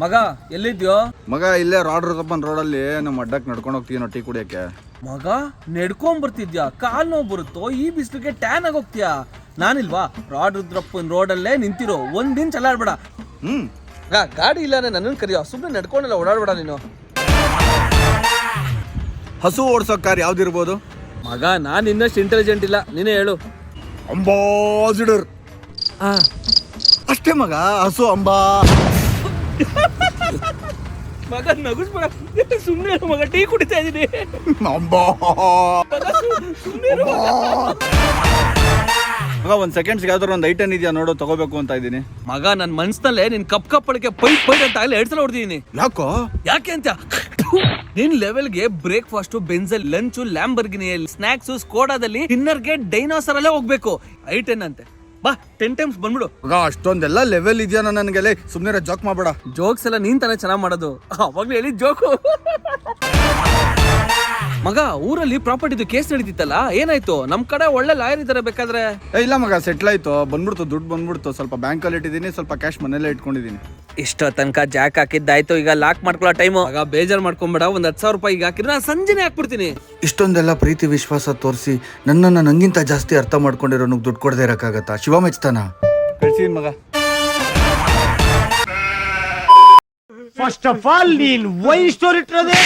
ಮಗ ಎಲ್ಲಿದ್ಯೋ? ಮಗ ಇಲ್ಲೇ ರಾಡ್ ರೋಡ್ ಅಲ್ಲಿ ನಮ್ಮ ಅಡ್ಡಕ್ಕೆ ನಡ್ಕೊಂಡು ಹೋಗ್ತೀವಿ ನಾವು ಟೀ ಕುಡಿಯಕ್ಕೆ. ಮಗ ನಡ್ಕೊಂಡ್ ಬರ್ತಿದ್ಯಾ ಕಾಲ್ ನೋವು ಬರುತ್ತೋ? ಈ ಬಿಸಿಲಿಗೆ ಟ್ಯಾನ್ ಆಗೋಗ್ತೀಯಾ ನಾನಿಲ್ವಾ? ರಾಡ್ ರುದ್ರಪ್ಪನ್ ರೋಡಲ್ಲೇ ನಿಂತಿರೋ ಒಂದಿನ ಚಲಾಡ್ಬೇಡ ಹ್ಮ್. ಗಾಡಿ ಇಲ್ಲಾನೆ ನನ್ನ ಕರಿಯೋ ಸುಮ್ಮನೆ ನಡ್ಕೊಂಡೆಲ್ಲ ಓಡಾಡ್ಬೇಡ ನೀನು. ಹಸು ಓಡಿಸೋ ಕಾರ್ ಯಾವ್ದಿರ್ಬೋದು ಮಗ ನಾನು ಇನ್ನಷ್ಟು ಇಂಟೆಲಿಜೆಂಟ್ ಇಲ್ಲ. ನೀನೇ ಹೇಳು. ಅಂಬಾಸಿಡರ್. ಆ. ಅಷ್ಟೇ ಮಗ ಹಸು ಅಂಬಾ. ಮಗ ನಗುಸ್ಬೇಡ ಸುಮ್ಮನೆ ಮಗ ಟೀ ಕುಡಿತಾ ಇದ್ದೀನಿ ಮಗ ಒಂದ್ ಸೆಕೆಂಡ್ಸ್ ಯಾವ್ದಾರು ಒಂದು ಐಟನ್ ಇದೆಯಾ ನೋಡೋ ತಗೋಬೇಕು ಅಂತ ಇದ್ದೀನಿ. ಮಗ ನನ್ನ ಮನ್ಸ್ನಲ್ಲೇ ನಿನ್ ಕಪ್ ಕಪ್ಪಳಿಗೆ ಪೈಟ್ ಪೈಟ್ ಅಂತ ಆಗಲೇ ಎರಡು ಸಲ ಹೊಡೆದಿದ್ದೀನಿ ಯಾಕೋ ಯಾಕೆ ಅಂತ ನಿನ್ ಲೆವೆಲ್ಗೆ ಬ್ರೇಕ್ಫಾಸ್ಟ್ ಬೆನ್ಸಲ್ ಲಂಚ್ ಲ್ಯಾಂಬರ್ಗಿನಿಯಲ್ಲಿ ಸ್ನಾಕ್ಸ್ ಸ್ಕೋಡಾದಲ್ಲಿ ಡಿನ್ನರ್ಗೆ ಡೈನೋಸರ್ ಅಲ್ಲೇ ಹೋಗ್ಬೇಕು. ಐಟೆನ್ ಟೆನ್ ಅಂತೆ. ಬಾ ಟೆನ್ ಟೈಮ್ಸ್ ಬಂದ್ಬಿಡು. ಮಗ ಅಷ್ಟೊಂದೆಲ್ಲ ಲೆವೆಲ್ ಇದೆಯಾ ನನಗೆ ಸುಮ್ಮನೆ ಜೋಕ್ ಮಾಡಬೇಡ. ಜೋಕ್ಸ್ ಎಲ್ಲ ನೀನ್ ತಾನೇ ಚೆನ್ನಾಗ್ ಮಾಡೋದು. ಅವಾಗ್ಲೂ ಹೇಳಿ ಜೋಕು ಮಗ ಊರಲ್ಲಿ ಪ್ರಾಪರ್ಟಿದು ಕೇಸ್ ನಡೀತಿತ್ತಲ್ಲ ಏನಾಯ್ತು? ನಮ್ ಕಡೆ ಒಳ್ಳೆ ಲಾಯರ್ ಇದ್ದಾರೆ ಬೇಕಾದ್ರೆ? ಏ ಇಲ್ಲ ಮಗ ಸೆಟ್ಲ್ ಆಯ್ತು. ಬಂದ್ಬಿಡ್ತು ದುಡ್ಡು ಬಂದ್ಬಿಡ್ತು. ಸ್ವಲ್ಪ ಬ್ಯಾಂಕಲ್ಲಿ ಇಟ್ಟಿದ್ದೀನಿ ಸ್ವಲ್ಪ ಕ್ಯಾಶ್ ಮನೇಲೆ ಇಟ್ಕೊಂಡಿದ್ದೀನಿ. ಇಷ್ಟೋ ತನಕ ಜಾಕ್ ಹಾಕಿದ್ದಾಯ್ತು ಈಗ ಲಾಕ್ ಮಾಡ್ಕೊಳ್ಳೋ ಟೈಮು ಆಗ ಬೇಜಾರ್ ಮಾಡ್ಕೊಂಬೇಡ ಒಂದ್ ಹತ್ತು ಸಾವಿರ ರೂಪಾಯಿ ಈಗ ಹಾಕಿದ್ರೆ ನಾನು ಸಂಜೆನೆ ಹಾಕ್ಬಿಡ್ತೀನಿ. ಇಷ್ಟೊಂದೆಲ್ಲ ಪ್ರೀತಿ ವಿಶ್ವಾಸ ತೋರಿಸಿ ನನ್ನನ್ನು ನಂಗಿಂತ ಜಾಸ್ತಿ ಅರ್ಥ ಮಾಡ್ಕೊಂಡಿರೋನು ದುಡ್ಡು ಕೊಡದೇ ಇರೋಕ್ಕಾಗತ್ತಾ? ಶಿವ ಮೆಚ್ತಾನ? ಮಗ. ಫಸ್ಟ್ ಆಫ್ ಆಲ್ ನೀನ್ ವೈ ಸ್ಟೋರಿ ಇಟ್ಟಿರೋದೇ?